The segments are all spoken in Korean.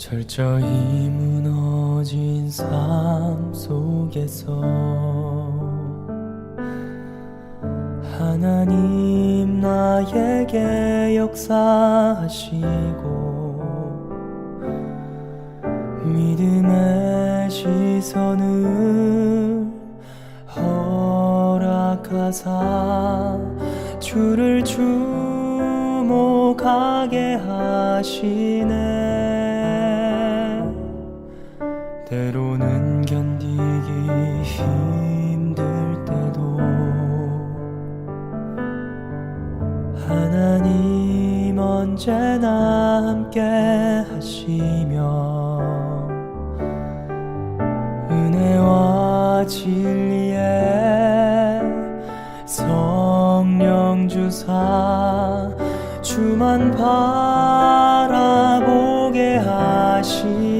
철저히 무너진 삶 속에서 하나님 나에게 역사하시고 믿음의 시선을 허락하사 주를 주목하게 하시네 때로는 견디기 힘들 때도 하나님 언제나 함께 하시며 은혜와 진리에 성령 주사 주만 바라보게 하시네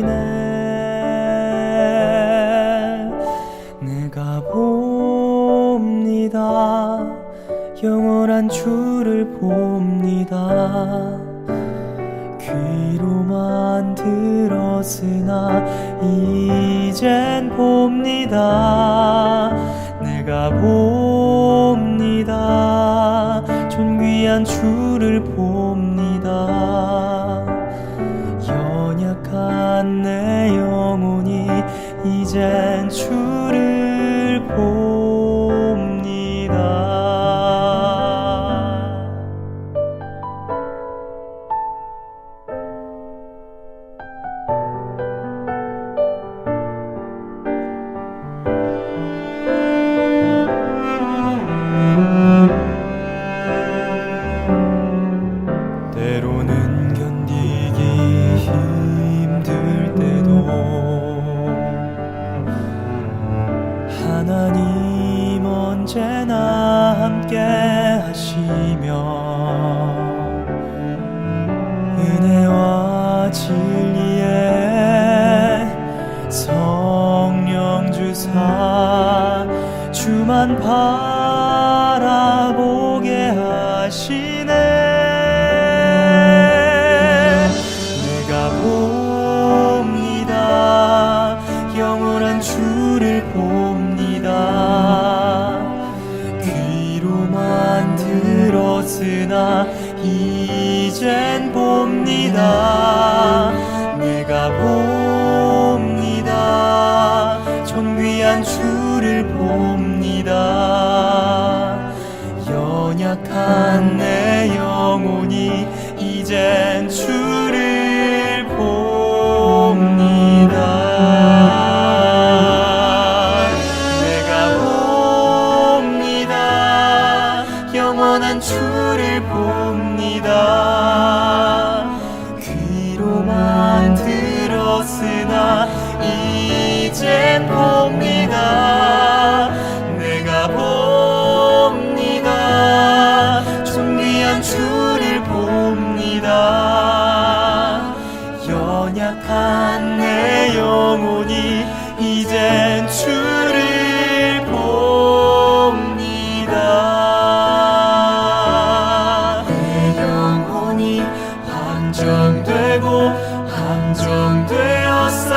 영원한 주를 봅니다. 귀로만 들었으나 이젠 봅니다. 내가 봅니다. 존귀한 주를 봅니다. 연약한 내 영혼이 이젠 주 하나님 언제나 함께 하시며 은혜와 진리에 성령 주사 주만 바 들었으나 이젠 봅니다. 내가 봅니다. 존귀한 주를 봅니다. 연약한 내 영혼이 이젠 주를 봅니다. 영원한 주 주를 봅니다. 내 영혼이 한정되고 한정되었사